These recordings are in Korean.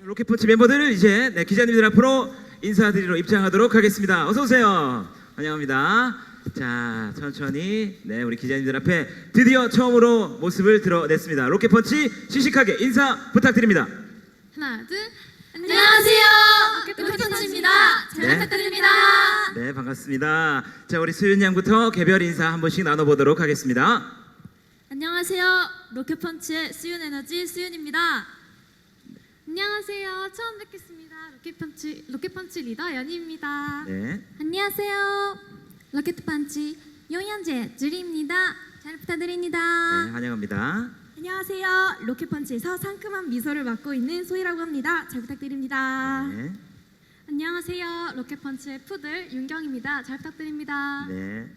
로켓펀치 멤버들을 이제 네, 기자님들 앞으로 인사드리러 입장하도록 하겠습니다. 어서 오세요. 환영합니다. 자, 천천히 네, 우리 기자님들 앞에 드디어 처음으로 모습을 드러냈습니다. 로켓펀치 시식하게 인사 부탁드립니다. 하나, 둘. 안녕하세요. 로켓펀치입니다. 잘 네. 부탁드립니다. 네, 반갑습니다. 자, 우리 수윤 양부터 개별 인사 한 번씩 나눠보도록 하겠습니다. 안녕하세요. 로켓펀치의 수윤 에너지 수윤입니다. 안녕하세요. 처음 뵙겠습니다. 로켓펀치 로켓펀치 리더 연희입니다. 네, 안녕하세요. 로켓펀치 용현재 주리입니다. 잘네 부탁드립니다. 환영합니다. 안녕하세요. 로켓펀치에서 상큼한 미소를 맡고 있는 소희라고 합니다. 잘 부탁드립니다. 네, 안녕하세요. 로켓펀치의 푸들 윤경입니다. 잘 부탁드립니다. 네.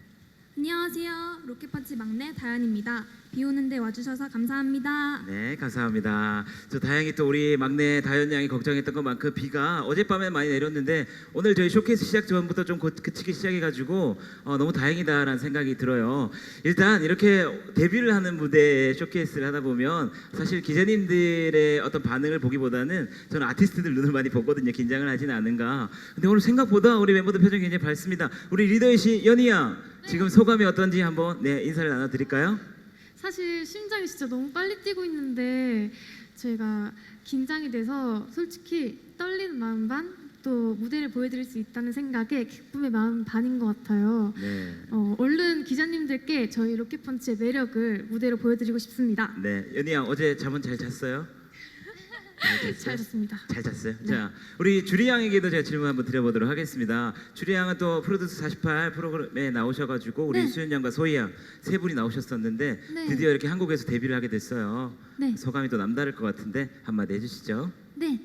안녕하세요. 로켓펀치 막내 다현입니다. 비 오는데 와주셔서 감사합니다. 네, 감사합니다. 저 다행히 또 우리 막내 다현 양이 걱정했던 것만큼 비가 어젯밤에 많이 내렸는데 오늘 저희 쇼케이스 시작 전부터 좀 곧 그치기 시작해가지고 어, 너무 다행이다라는 생각이 들어요. 일단 이렇게 데뷔를 하는 무대에 쇼케이스를 하다 보면 사실 기자님들의 어떤 반응을 보기보다는 저는 아티스트들 눈을 많이 보거든요. 긴장을 하지는 않은가. 근데 오늘 생각보다 우리 멤버들 표정이 굉장히 밝습니다. 우리 리더이신 연희 양 지금 소감이 어떤지 한번 네 인사를 나눠드릴까요? 사실 심장이 진짜 너무 빨리 뛰고 있는데 제가 긴장이 돼서 솔직히 떨리는 마음 반, 또 무대를 보여드릴 수 있다는 생각에 기쁨의 마음 반인 것 같아요. 네. 어, 얼른 기자님들께 저희 로켓펀치의 매력을 무대로 보여드리고 싶습니다. 네, 연희 양 어제 잠은 잘 잤어요? 잘 잤습니다. 잘 잤어요. 네. 자, 우리 주리 양에게도 제가 질문 한번 드려보도록 하겠습니다. 주리 양은 또 프로듀스 48 프로그램에 나오셔가지고 우리 네. 수현 양과 소희 양 세 분이 나오셨었는데 네. 드디어 이렇게 한국에서 데뷔를 하게 됐어요. 네. 소감이 또 남다를 것 같은데 한마디 해주시죠. 네,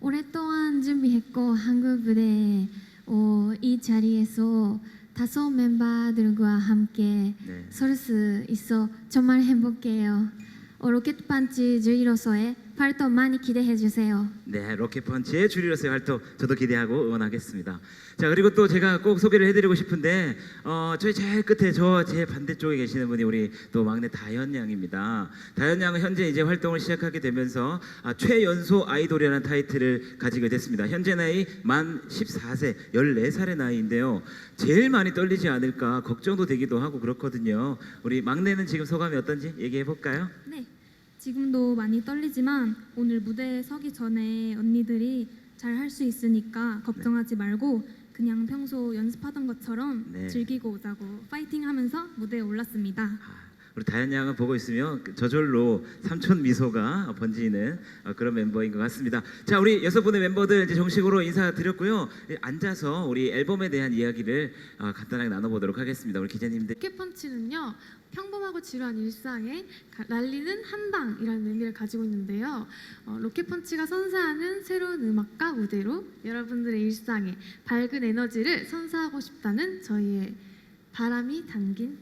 오랫동안 준비했고 한국 무대 어, 이 자리에서 다섯 멤버들과 함께 네. 설 수 있어 정말 행복해요. 어, 로켓펀치 주의로서의 활동 많이 기대해 주세요. 네, 로켓펀치의 주리로서의 활동 저도 기대하고 응원하겠습니다. 자, 그리고 또 제가 꼭 소개를 해드리고 싶은데 어, 저희 제일 끝에 저 제 반대쪽에 계시는 분이 우리 또 막내 다현 양입니다. 다현 양은 현재 이제 활동을 시작하게 되면서 아, 최연소 아이돌이라는 타이틀을 가지게 됐습니다. 현재 나이 만 14세, 14살의 나이인데요. 제일 많이 떨리지 않을까 걱정도 되기도 하고 그렇거든요. 우리 막내는 지금 소감이 어떤지 얘기해 볼까요? 네, 지금도 많이 떨리지만 오늘 무대에 서기 전에 언니들이 잘 할 수 있으니까 걱정하지 말고 그냥 평소 연습하던 것처럼 네. 즐기고 오자고 파이팅 하면서 무대에 올랐습니다. 아, 우리 다현 양은 보고 있으면 그 저절로 삼촌 미소가 번지는 어, 그런 멤버인 것 같습니다. 자, 우리 여섯 분의 멤버들 이제 정식으로 인사드렸고요. 예, 앉아서 우리 앨범에 대한 이야기를 어, 간단하게 나눠보도록 하겠습니다. 우리 기자님들. 로켓펀치는요 평범하고 지루한 일상에 가- 날리는 한방이라는 의미를 가지고 있는데요 어, 로켓펀치가 선사하는 새로운 음악과 무대로 여러분들의 일상에 밝은 에너지를 선사하고 싶다는 저희의 바람이 담긴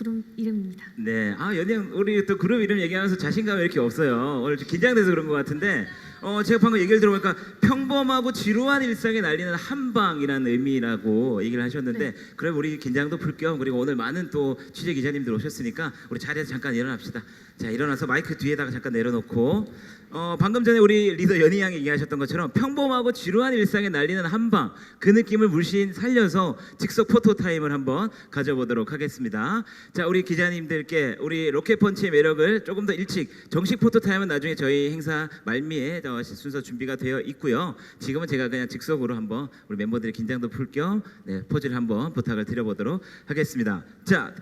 그룹 이름입니다 네, 아 연영 우리 또 그룹 이름 얘기하면서 자신감이 이렇게 없어요. 오늘 좀 긴장돼서 그런 것 같은데, 어 제가 방금 얘기를 들어보니까 평범하고 지루한 일상에 날리는 한방이라는 의미라고 얘기를 하셨는데, 그럼 우리 긴장도 풀 겸 그리고 오늘 많은 또 취재 기자님들 오셨으니까 우리 자리에서 잠깐 일어납시다. 자 일어나서 마이크 뒤에다가 잠깐 내려놓고, 어 방금 전에 우리 리더 연희 양이 얘기하셨던 것처럼 평범하고 지루한 일상에 날리는 한방 그 느낌을 물씬 살려서 즉석 포토 타임을 한번 가져보도록 하겠습니다. 자 우리 기자님들께 우리 로켓펀치의 매력을 조금 더 일찍 정식 포토 타임은 나중에 저희 행사 말미에 어, 순서 준비가 되어 있고요. 지금은 제가 그냥 즉석으로 한번 우리 멤버들의 긴장도 풀 겸 네, 포즈를 한번 부탁을 드려보도록 하겠습니다. 자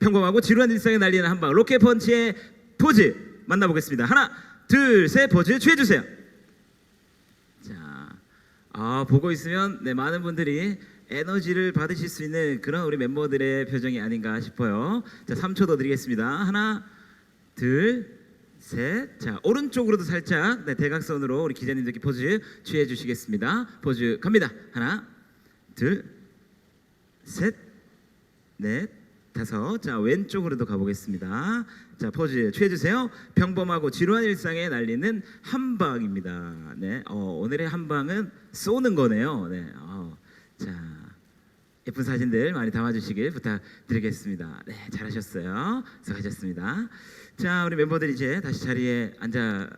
평범하고 지루한 일상에 날리는 한방 로켓 펀치의 포즈 만나보겠습니다. 하나 둘 셋 포즈 취해주세요. 자, 아 보고 있으면 네 많은 분들이 에너지를 받으실 수 있는 그런 우리 멤버들의 표정이 아닌가 싶어요. 자, 3초 더 드리겠습니다. 하나, 둘, 셋. 자, 오른쪽으로도 살짝 네, 대각선으로 우리 기자님들께 포즈 취해 주시겠습니다. 포즈 갑니다. 하나, 둘, 셋, 넷, 다섯. 자, 왼쪽으로도 가보겠습니다. 자, 포즈 취해 주세요. 평범하고 지루한 일상에 날리는 한방입니다. 네, 어, 오늘의 한방은 쏘는 거네요. 네, 어, 자, 예쁜 사진들 많이 담아주시길 부탁드리겠습니다. 네, 잘하셨어요. 수고하셨습니다. 자, 우리 멤버들 이제 다시 자리에 앉아